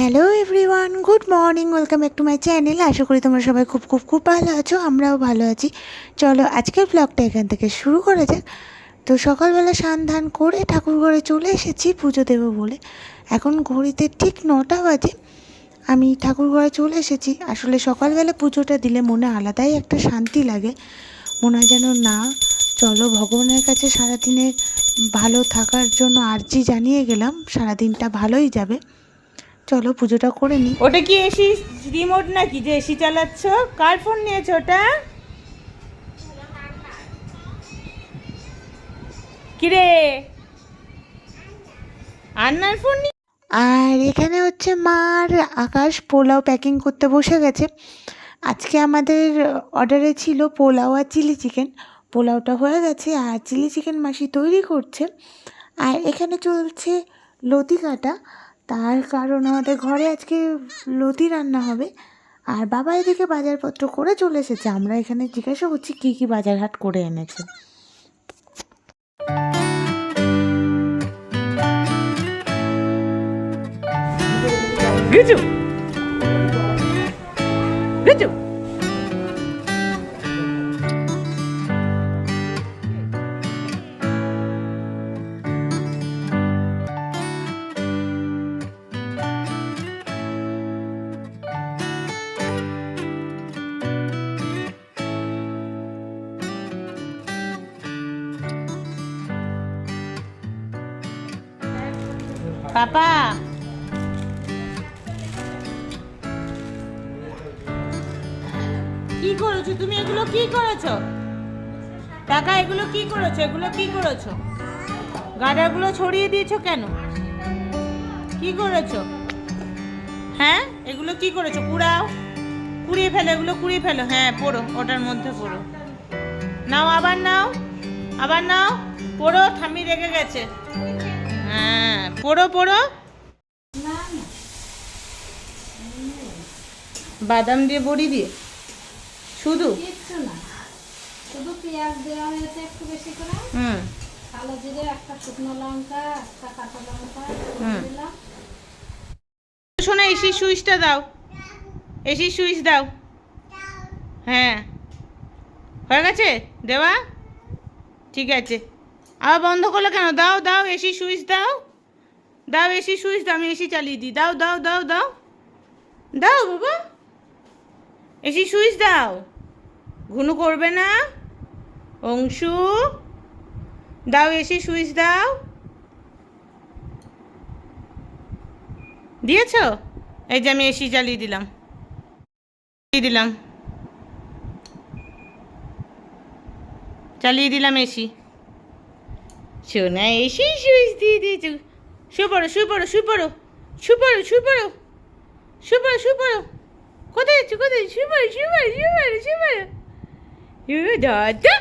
Hello everyone good morning welcome back to my channel আশা করি তোমরা সবাই খুব খুব খুব ভালো আছো। আমরাও ভালো আছি। চলো, আজকের ব্লগটা এখান থেকে শুরু করা যাক। তো সকালবেলা স্নান ধান করে ঠাকুর ঘরে চলে এসেছি পুজো দেবো বলে। এখন ঘড়িতে ঠিক নটা বাজে। আমি ঠাকুর ঘরে চলে এসেছি। আসলে সকালবেলা পুজোটা দিলে মনে আলাদাই একটা শান্তি লাগে। মনে হয় যেন, না, চলো, ভগবানের কাছে সারাদিনে ভালো থাকার জন্য আর্জি জানিয়ে গেলাম। সারাদিনটা ভালোই যাবে। চলো পুজোটা করে নিই ওটা কি এসি রিমোট নাকি যে এসি চালাচ্ছ? কার ফোন নিয়েছো ওটা? কিরে? আন্নার ফোন নি আর এখানে হচ্ছে মার আকাশ পোলাও প্যাকিং করতে বসে গেছে। আজকে আমাদের অর্ডারে ছিল পোলাও আর চিলি চিকেন পোলাওটা হয়ে গেছে আর চিলি চিকেন মাসি তৈরি করছে। আর এখানে চলছে লতি কাটা তার কারণ আমাদের ঘরে আজকে লতি রান্না হবে। আর বাবা এদিকে বাজারপত্র করে চলে এসেছে। আমরা এখানে জিজ্ঞাসা করছি, কী কী বাজার হাট করে এনেছে? গেছো গেছো পাপা। কি করেছ? তুমি এগুলো কি করেছ? টাকা এগুলো কি করেছ? এগুলো কি করেছ? গাডারগুলো ছড়িয়ে দিয়েছ কেন? কি করেছ? হ্যাঁ? এগুলো কি করেছ? কুড়াও। কুড়িয়ে ফেলো, এগুলো কুড়িয়ে ফেলো। হ্যাঁ পড়ো, ওটার মধ্যে পড়ো। নাও, আবার নাও আবার নাও। পড়ো ঠামি রেগে গেছে। হ্যাঁ পড়ো পড়ো। বাদাম দিয়ে বড়ি দিয়ে? শুধু? কিচ্ছু শুধু পেঁয়াজ দেওয়া হয়েছে একটু বেশি করে। হুম। কালো জিরে একটা শুকনো লঙ্কা একটা কাঁচা লঙ্কা হুম। দিলাম। শোনো এসি সুইচটা দাও। এসি সুইচ দাও। হ্যাঁ। হয়ে গেছে? দেওয়া? ঠিক আছে। আবার বন্ধ করলে কেন? দাও দাও, এসি সুইচ দাও। দাও, এসি সুইচ দাও আমি এসি চালিয়ে দিই। দাও দাও দাও দাও। দাও, বাবা। এসি সুইচ দাও। ঘুনু করবে না। অংশু। দাও, এসি সুইচ দাও। দিয়েছ? এই যে আমি এসি চালিয়ে দিলাম। চালিয়ে দিলাম। চালিয়ে দিলাম এসি। শোনা এসি সুইচ দিয়ে দিয়েছ শু পড়ো শু পড়ো শু পড়ো শু পড়ো শু পড়ো শু পড়ো শু পড়ো কোথায় যাচ্ছ কোথায়? শু পড়ো শু পড়ো শু পড়ো শু পড়ো ইউ দাদা।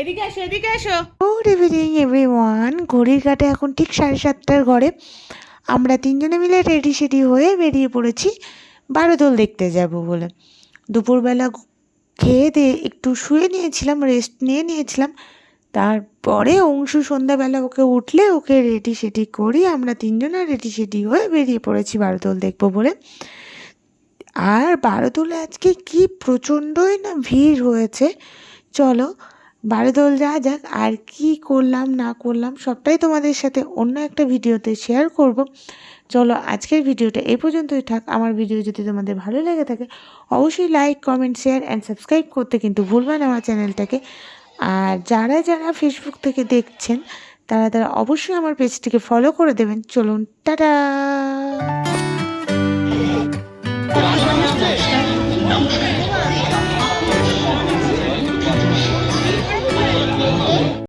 এদিকে আসো এদিকে আসো। গুড ইভিনিং এভরিওয়ান ঘড়ির কাটে এখন ঠিক সাড়ে সাতটার ঘরে। আমরা তিনজনে মিলে রেডি সেডি হয়ে বেরিয়ে পড়েছি। বারোদোল দেখতে যাব বলে। দুপুরবেলা খেয়ে দিয়ে একটু শুয়ে নিয়েছিলাম রেস্ট নিয়ে নিয়েছিলাম। তারপরে অংশু সন্ধ্যাবেলা ওকে উঠলে ওকে রেডি সেডি করি, আমরা তিনজনে রেডি সেডি হয়ে বেরিয়ে পড়েছি বারোদোল দেখব বলে। আর বারোদোলে আজকে কি প্রচণ্ডই না ভিড় হয়েছে। চলো বারোদোল যা যাক, আর কি করলাম না করলাম সবটাই তোমাদের সাথে অন্য একটা ভিডিওতে শেয়ার করব। চলো আজকের ভিডিওটা এই পর্যন্তই থাক। আমার ভিডিও যদি তোমাদের ভালো লেগে থাকে, অবশ্যই like comment share and subscribe করতে কিন্তু ভুলবেন আমার চ্যানেলটাকে। আর যারা যারা ফেসবুক থেকে দেখছেন, তারা তারা অবশ্যই আমার পেজটিকে ফলো করে দেবেন। চলুন, টাটা!